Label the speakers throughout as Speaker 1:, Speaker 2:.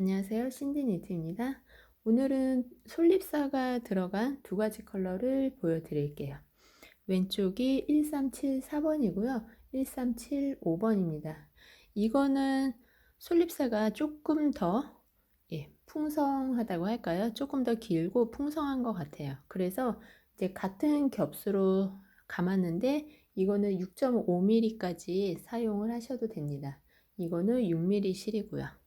Speaker 1: 안녕하세요. 신디니트입니다. 오늘은 솔잎사가 들어간 두 가지 컬러를 보여드릴게요. 왼쪽이 1374번이고요. 1375번입니다. 이거는 솔잎사가 조금 더 예, 풍성하다고 할까요? 조금 더 길고 풍성한 것 같아요. 그래서 이제 같은 겹수로 감았는데 이거는 6.5mm까지 사용을 하셔도 됩니다. 이거는 6mm 실이고요.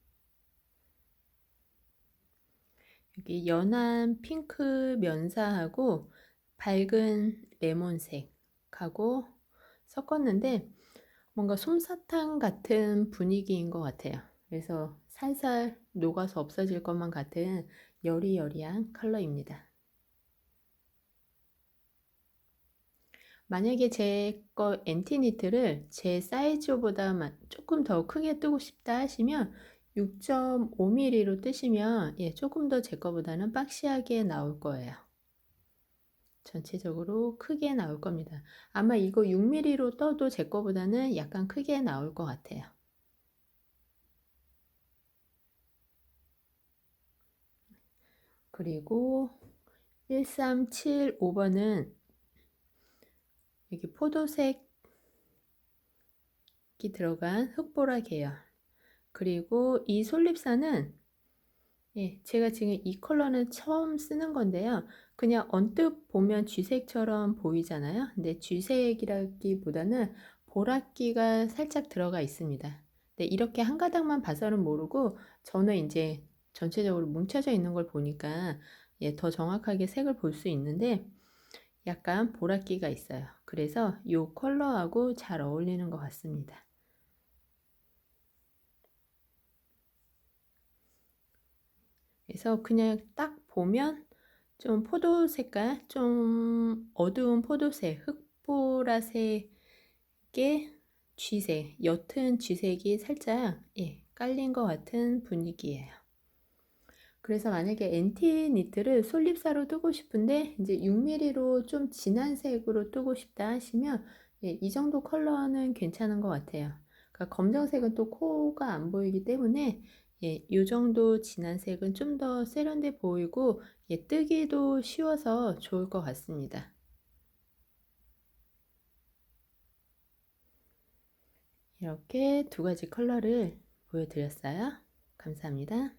Speaker 1: 여기 연한 핑크 면사하고 밝은 레몬색하고 섞었는데 뭔가 솜사탕 같은 분위기인 것 같아요. 그래서 살살 녹아서 없어질 것만 같은 여리여리한 컬러입니다. 만약에 제 거 엔티니트를 제 사이즈보다 조금 더 크게 뜨고 싶다 하시면 6.5mm로 뜨시면 예, 조금 더 제 거보다는 박시하게 나올 거예요. 전체적으로 크게 나올 겁니다. 아마 이거 6mm로 떠도 제 거보다는 약간 크게 나올 것 같아요. 그리고 1375번은 여기 포도색이 들어간 흑보라 계열 그리고 이 솔잎사는 예, 제가 지금 이 컬러는 처음 쓰는 건데요. 그냥 언뜻 보면 쥐색처럼 보이잖아요. 근데 쥐색이라기보다는 보랏기가 살짝 들어가 있습니다. 네, 이렇게 한 가닥만 봐서는 모르고 저는 이제 전체적으로 뭉쳐져 있는 걸 보니까 예, 더 정확하게 색을 볼 수 있는데 약간 보랏기가 있어요. 그래서 이 컬러하고 잘 어울리는 것 같습니다. 그래서 그냥 딱 보면 좀 포도 색깔, 좀 어두운 포도색, 흑보라색의 쥐색, 옅은 쥐색이 살짝 예, 깔린 것 같은 분위기예요. 그래서 만약에 엔티 니트를 솔잎사로 뜨고 싶은데 이제 6mm로 좀 진한 색으로 뜨고 싶다 하시면 예, 이 정도 컬러는 괜찮은 것 같아요. 그러니까 검정색은 또 코가 안 보이기 때문에 예, 이 정도 진한 색은 좀 더 세련돼 보이고 예, 뜨기도 쉬워서 좋을 것 같습니다. 이렇게 두 가지 컬러를 보여드렸어요. 감사합니다.